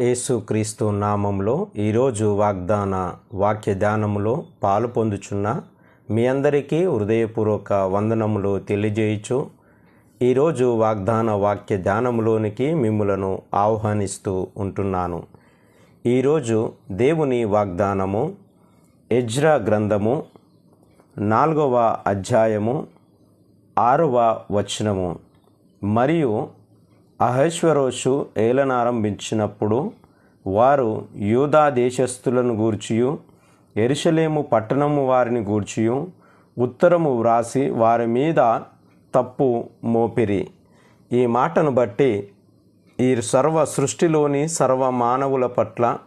యేసుక్రీస్తు నామంలో ఈరోజు వాగ్దాన వాక్య ధ్యానములో పాలు పొందుచున్న మీ అందరికీ హృదయపూర్వక వందనములు తెలియజేయచ్చు ఈరోజు వాగ్దాన వాక్య ధ్యానములోనికి మిమ్ములను ఆహ్వానిస్తూ ఉంటున్నాను. ఈరోజు దేవుని వాగ్దానము ఎజ్రా గ్రంథము నాలుగవ అధ్యాయము ఆరవ వచనము. మరియు అహశ్వరోషు ఏలనారంభించినప్పుడు వారు యూదా దేశస్థులను గూర్చియు ఎరుషలేము పట్టణము వారిని గూర్చియు ఉత్తరము వ్రాసి వారి మీద తప్పు మోపిరి. ఈ మాటను బట్టి ఈ సర్వ సృష్టిలోని సర్వ మానవుల పట్ల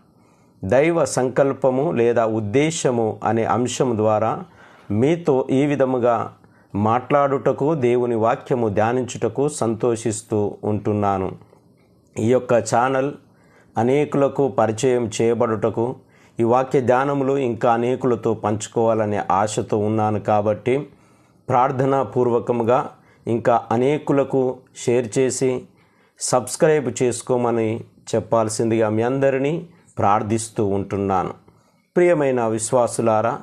దైవ సంకల్పము లేదా ఉద్దేశము అనే అంశం ద్వారా మీతో ఈ విధముగా మాట్లాడుటకు దేవుని వాక్యము ధ్యానించుటకు సంతోషిస్తూ ఉంటున్నాను. ఈ యొక్క ఛానల్ అనేకులకు పరిచయం చేయబడుటకు ఈ వాక్య ధ్యానములు ఇంకా అనేకులతో పంచుకోవాలనే ఆశతో ఉన్నాను కాబట్టి ప్రార్థనా పూర్వకముగా ఇంకా అనేకులకు షేర్ చేసి సబ్స్క్రైబ్ చేసుకోమని చెప్పాల్సిందిగా మీ అందరినీ ప్రార్థిస్తూ ఉంటున్నాను. ప్రియమైన విశ్వాసులారా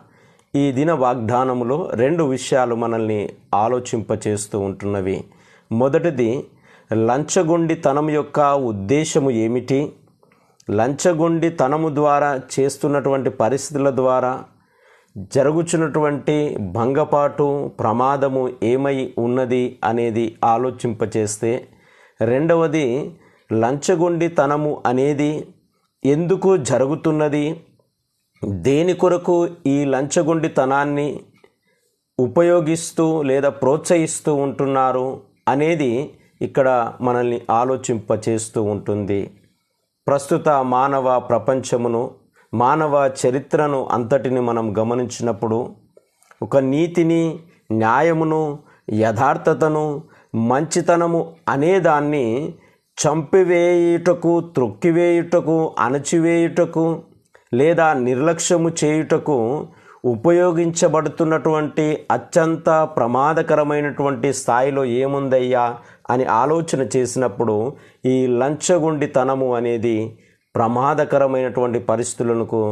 ఈ దిన వాగ్దానములో రెండు విషయాలు మనల్ని ఆలోచింపచేస్తూ ఉంటున్నవి. మొదటిది లంచగొండితనం యొక్క ఉద్దేశము ఏమిటి? లంచగొండితనము ద్వారా చేస్తున్నటువంటి పరిస్థితుల ద్వారా జరుగుచున్నటువంటి భంగపాటు ప్రమాదము ఏమై ఉన్నది అనేది ఆలోచింపచేస్తే రెండవది లంచగొండితనము అనేది ఎందుకు జరుగుతున్నది? దేని కొరకు ఈ లంచగొండితనాన్ని ఉపయోగిస్తూ లేదా ప్రోత్సహిస్తూ ఉంటున్నారు అనేది ఇక్కడ మనల్ని ఆలోచింపచేస్తూ ఉంటుంది. ప్రస్తుత మానవ ప్రపంచమును మానవ చరిత్రను అంతటిని మనం గమనించినప్పుడు ఒక నీతిని న్యాయమును యథార్థతను మంచితనము అనేదాన్ని చంపివేయుటకు త్రొక్కివేయుటకు అణచివేయుటకు లేదా నిర్లక్ష్యము చేయుటకు ఉపయోగించబడుతున్నటువంటి అత్యంత ప్రమాదకరమైనటువంటి స్థాయిలో ఏముందయ్యా అని ఆలోచన చేసినప్పుడు ఈ లంచగొండితనము అనేది ప్రమాదకరమైనటువంటి పరిస్థితులకు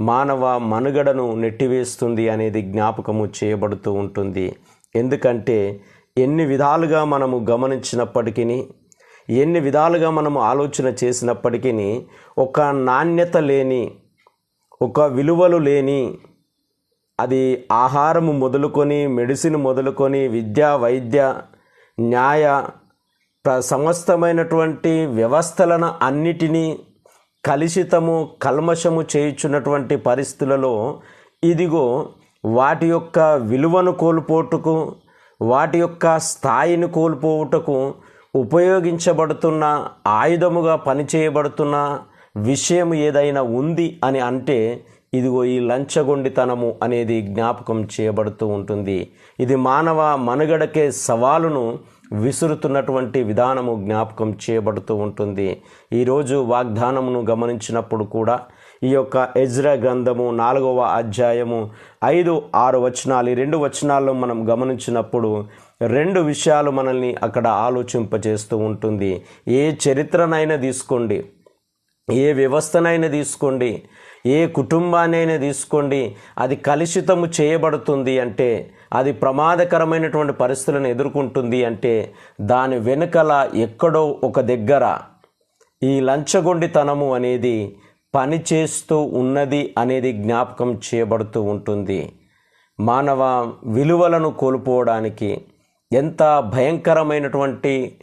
మానవ మనుగడను నెట్టివేస్తుంది అనేది జ్ఞాపకము చేయబడుతూ ఉంటుంది. ఎందుకంటే ఎన్ని విధాలుగా మనము గమనించినప్పటికీ ఎన్ని విధాలుగా మనము ఆలోచన చేసినప్పటికీ ఒక నాణ్యత లేని ఒక విలువలు లేని అది ఆహారము మొదలుకొని మెడిసిన్ మొదలుకొని విద్య వైద్య న్యాయ ప్ర సమస్తమైనటువంటి వ్యవస్థలను అన్నిటినీ కలుషితము కల్మషము చేయుచున్నటువంటి పరిస్థితులలో ఇదిగో వాటి యొక్క విలువను కోల్పోటుకు వాటి యొక్క స్థాయిని కోల్పోవుటకు ఉపయోగించబడుతున్న ఆయుధముగా పనిచేయబడుతున్న విషయం ఏదైనా ఉంది అని అంటే ఇదిగో ఈ లంచగొండితనము అనేది జ్ఞాపకం చేయబడుతూ ఉంటుంది. ఇది మానవ మనుగడకే సవాలును విసురుతున్నటువంటి విధానము జ్ఞాపకం చేయబడుతూ ఉంటుంది. ఈరోజు వాగ్దానమును గమనించినప్పుడు కూడా ఈ యొక్క ఎజ్ర గ్రంథము నాలుగవ అధ్యాయము ఐదు ఆరు వచనాలు ఈ రెండు వచనాల్లో మనం గమనించినప్పుడు రెండు విషయాలు మనల్ని అక్కడ ఆలోచింపజేస్తూ ఉంటుంది. ఏ చరిత్రనైనా తీసుకోండి. ఏ వ్యవస్థనైనా తీసుకోండి ఏ కుటుంబాన్నైనా తీసుకోండి అది కలుషితము చేయబడుతుంది అంటే అది ప్రమాదకరమైనటువంటి పరిస్థితులను ఎదుర్కొంటుంది అంటే దాని వెనుకల ఎక్కడో ఒక దగ్గర ఈ లంచగొండితనము అనేది పనిచేస్తూ ఉన్నది అనేది జ్ఞాపకం చేయబడుతూ ఉంటుంది. మానవ విలువలను కోల్పోవడానికి ఎంత భయంకరమైనటువంటి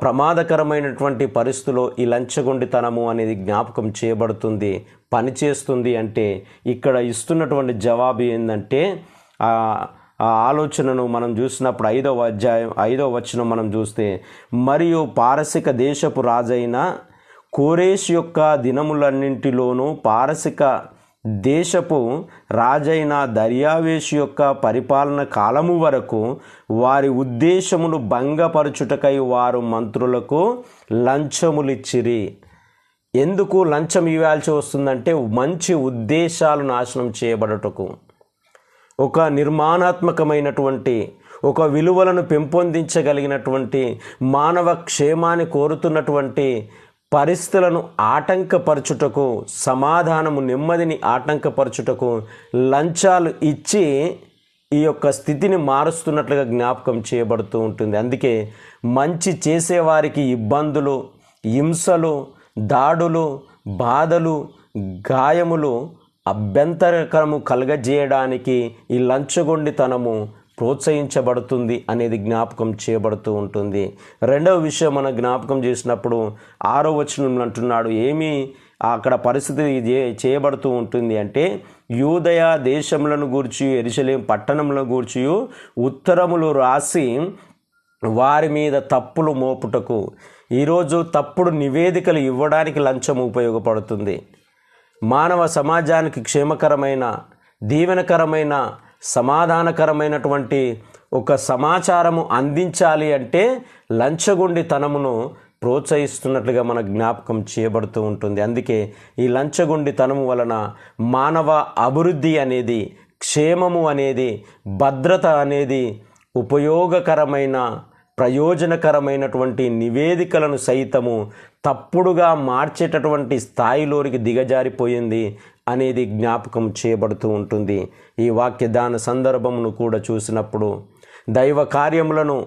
ప్రమాదకరమైనటువంటి పరిస్థితిలో ఈ లంచగొండితనము అనేది జ్ఞాపకం చేయబడుతుంది పనిచేస్తుంది అంటే ఇక్కడ ఇస్తున్నటువంటి జవాబు ఏంటంటే ఆ ఆలోచనను మనం చూసినప్పుడు ఐదవ అధ్యాయం ఐదవ వచనం మనం చూస్తే మరియు పారసిక దేశపు రాజైన కోరేష్ యొక్క దినములన్నింటిలోనూ పారసిక దేశపు రాజైన దర్యావేష్ యొక్క పరిపాలన కాలము వరకు వారి ఉద్దేశమును భంగపరచుటకై వారు మంత్రులకు లంచములిచ్చిరి. ఎందుకు లంచం ఇవ్వాల్సి వస్తుందంటే మంచి ఉద్దేశాలు నాశనం చేయబడటకు. ఒక నిర్మాణాత్మకమైనటువంటి ఒక విలువలను పెంపొందించగలిగినటువంటి మానవ క్షేమాన్ని కోరుతున్నటువంటి పరిస్థితులను ఆటంకపరచుటకు సమాధానము నెమ్మదిని ఆటంకపరచుటకు లంచాలు ఇచ్చి ఈ యొక్క స్థితిని మారుస్తున్నట్లుగా జ్ఞాపకం చేయబడుతూ ఉంటుంది. అందుకే మంచి చేసేవారికి ఇబ్బందులు హింసలు దాడులు బాధలు గాయములు అభ్యంతరకరము కలగజేయడానికి ఈ లంచగొండితనము ప్రోత్సహించబడుతుంది అనేది జ్ఞాపకం చేయబడుతూ ఉంటుంది. రెండవ విషయం మనం జ్ఞాపకం చేసినప్పుడు ఆరో వచనం అంటున్నాడు ఏమి అక్కడ పరిస్థితి చేయబడుతూ ఉంటుంది అంటే యూదయ దేశములను గూర్చి ఎరిశలేం పట్టణములను గూర్చి ఉత్తరములు రాసి వారి మీద తప్పులు మోపుటకు. ఈరోజు తప్పుడు నివేదికలు ఇవ్వడానికి లంచం ఉపయోగపడుతుంది. మానవ సమాజానికి క్షేమకరమైన దీవెనకరమైన సమాధానకరమైనటువంటి ఒక సమాచారము అందించాలి అంటే లంచగొండితనమును ప్రోత్సహిస్తున్నట్లుగా మన జ్ఞాపకం చేయబడుతూ ఉంటుంది. అందుకే ఈ లంచగొండితనము వలన మానవ అభివృద్ధి అనేది క్షేమము అనేది భద్రత అనేది ఉపయోగకరమైన ప్రయోజనకరమైనటువంటి నివేదికలను సైతము తప్పుడుగా మార్చేటటువంటి స్థాయిలోనికి దిగజారిపోయింది. అనేది జ్ఞాపకం చేయబడుతూ ఉంటుంది. ఈ వాక్యదాన సందర్భమును కూడా చూసినప్పుడు దైవ కార్యములను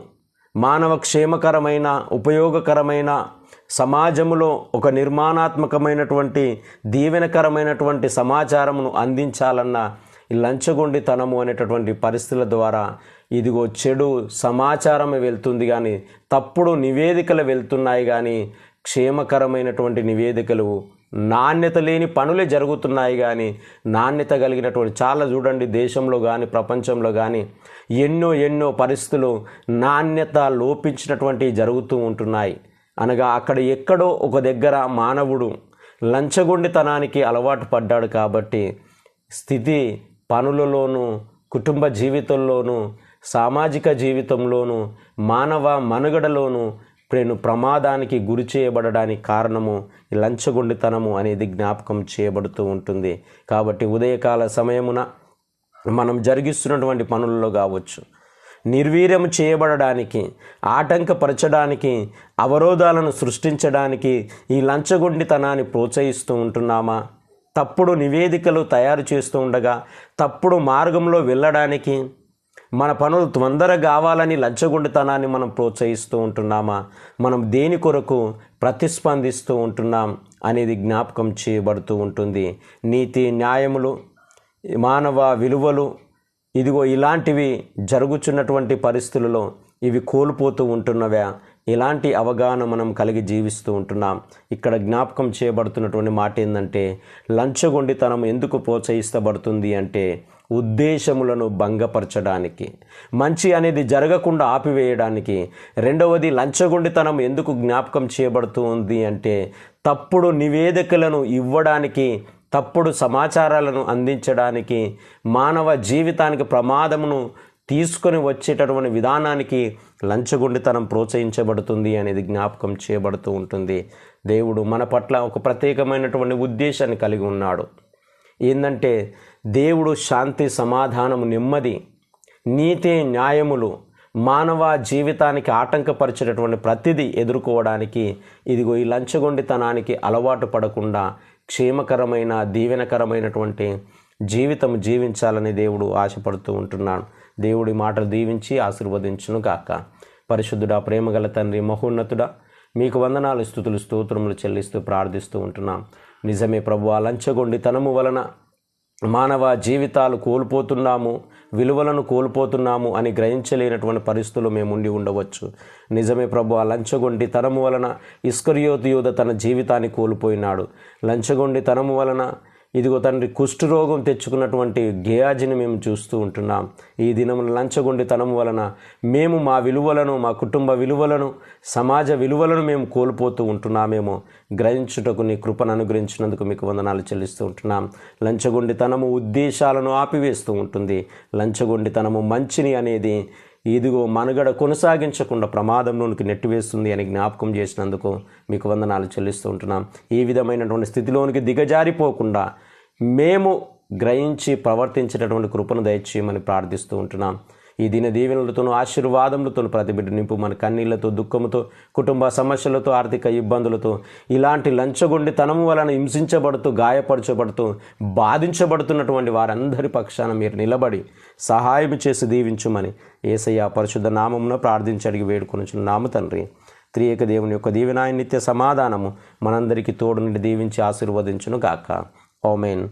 మానవ క్షేమకరమైన ఉపయోగకరమైన సమాజములో ఒక నిర్మాణాత్మకమైనటువంటి దీవెనకరమైనటువంటి సమాచారమును అందించాలన్న ఈ లంచగొండితనము అనేటటువంటి పరిస్థితుల ద్వారా ఇదిగో చెడు సమాచారమే వెళ్తుంది కానీ తప్పుడు నివేదికలు వెళ్తున్నాయి కానీ క్షేమకరమైనటువంటి నివేదికలు నాణ్యత లేని పనులే జరుగుతున్నాయి కానీ నాణ్యత కలిగినటువంటి చాలా చూడండి దేశంలో కానీ ప్రపంచంలో కానీ ఎన్నో ఎన్నో పరిస్థితులు నాణ్యత లోపించినటువంటి జరుగుతూ ఉంటున్నాయి. అనగా అక్కడ ఎక్కడో ఒక దగ్గర మానవుడు లంచగొండితనానికి అలవాటు పడ్డాడు కాబట్టి స్థితి పనులలోనూ కుటుంబ జీవితంలోనూ సామాజిక జీవితంలోనూ మానవ మనుగడలోనూ ప్రేను ప్రమాదానికి గురి చేయబడడానికి కారణము ఈ లంచగొండితనము అనేది జ్ఞాపకం చేయబడుతూ ఉంటుంది. కాబట్టి ఉదయకాల సమయమున మనం జరిగిస్తున్నటువంటి పనుల్లో కావచ్చు నిర్వీర్యం చేయబడడానికి ఆటంకపరచడానికి అవరోధాలను సృష్టించడానికి ఈ లంచగొండితనాన్ని ప్రోత్సహిస్తూ ఉంటున్నామా? తప్పుడు నివేదికలు తయారు చేస్తూ ఉండగా తప్పుడు మార్గంలో వెళ్ళడానికి మన పనులు తొందరగా కావాలని లంచగొండితనాన్ని మనం ప్రోత్సహిస్తూ ఉంటున్నామా? మనం దేని కొరకు ప్రతిస్పందిస్తూ ఉంటున్నాం అనేది జ్ఞాపకం చేయబడుతూ ఉంటుంది. నీతి న్యాయములు మానవ విలువలు ఇదిగో ఇలాంటివి జరుగుచున్నటువంటి పరిస్థితులలో ఇవి కోల్పోతూ ఉంటున్నవా? ఇలాంటి అవగాహన మనం కలిగి జీవిస్తూ ఉంటున్నాం. ఇక్కడ జ్ఞాపకం చేయబడుతున్నటువంటి మాట ఏంటంటే లంచగొండితనం ఎందుకు ప్రోత్సహిస్తబడుతుంది అంటే ఉద్దేశములను భంగపరచడానికి. మంచి అనేది జరగకుండా ఆపివేయడానికి. రెండవది లంచగొండితనం ఎందుకు జ్ఞాపకం చేయబడుతుంది అంటే తప్పుడు నివేదికలను ఇవ్వడానికి తప్పుడు సమాచారాలను అందించడానికి మానవ జీవితానికి ప్రమాదమును తీసుకొని వచ్చేటటువంటి విధానానికి లంచగొండితనం ప్రోత్సహించబడుతుంది అనేది జ్ఞాపకం చేయబడుతూ ఉంటుంది. దేవుడు మన పట్ల ఒక ప్రత్యేకమైనటువంటి ఉద్దేశాన్ని కలిగి ఉన్నాడు. ఏంటంటే దేవుడు శాంతి సమాధానము నెమ్మది నీతి న్యాయములు మానవ జీవితానికి ఆటంకపరిచేటటువంటి ప్రతిదీ ఎదుర్కోవడానికి ఇదిగో ఈ లంచగొండితనానికి అలవాటు పడకుండా క్షేమకరమైన దీవెనకరమైనటువంటి జీవితం జీవించాలని దేవుడు ఆశపడుతూ ఉంటున్నాడు. దేవుడి మాటలు దీవించి ఆశీర్వదించును గాక. పరిశుద్ధుడా ప్రేమగల తండ్రి మహోన్నతుడా మీకు వందనాలు స్థుతులు స్తోత్రములు చెల్లిస్తూ ప్రార్థిస్తూ ఉంటున్నాం. నిజమే ప్రభు లంచగొండి లంచగొండితనము వలన మానవ జీవితాలు కోల్పోతున్నాము విలువలను కోల్పోతున్నాము అని గ్రహించలేనటువంటి పరిస్థితులు మేము ఉండి ఉండవచ్చు. నిజమే ప్రభు ఆ లంచగొండి తనము వలన ఇస్కరియోతు యోధ తన జీవితాన్ని కోల్పోయినాడు. లంచగొండి తనము వలన ఇదిగో తండ్రి కుష్ఠరోగం తెచ్చుకున్నటువంటి గేయాజిని మేము చూస్తూ ఉంటున్నాం. ఈ దినమున లంచగొండితనం వలన మేము మా విలువలను మా కుటుంబ విలువలను సమాజ విలువలను మేము కోల్పోతూ ఉంటున్నామేమో. గ్రహించుటకు నీ కృపను అనుగ్రహించినందుకు మీకు వందనాలు చెల్లిస్తూ ఉంటున్నాం. లంచగొండితనము ఉద్దేశాలను ఆపివేస్తూ ఉంటుంది. లంచగొండితనము మంచిని అనేది ఇదిగో మనుగడ కొనసాగించకుండా ప్రమాదంలోనికి నెట్టివేస్తుంది అని జ్ఞాపకం చేసినందుకు మీకు వందనాలు చెల్లిస్తూ ఉంటున్నాం. ఈ విధమైనటువంటి స్థితిలోనికి దిగజారిపోకుండా మేము గ్రహించి ప్రవర్తించేటటువంటి కృపను దయచేయమని ప్రార్థిస్తూ ఉంటున్నాం. ఈ దిన దీవెనలతోనూ ఆశీర్వాదములతో ప్రతి బిడ్డ నింపు మన కన్నీళ్ళతో దుఃఖముతో కుటుంబ సమస్యలతో ఆర్థిక ఇబ్బందులతో ఇలాంటి లంచగొండితనము వలన హింసించబడుతూ గాయపరచబడుతూ బాధించబడుతున్నటువంటి వారందరి పక్షాన మీరు నిలబడి సహాయం చేసి దీవించుమని ఏసయ్య పరిశుద్ధ నామమున ప్రార్థించి అడిగి వేడుకొని నామ తండ్రి. త్రియక దేవుని యొక్క దీవెనాయ నిత్య సమాధానము మనందరికీ తోడు నుండి దీవించి ఆశీర్వదించును గాక ఓమెన్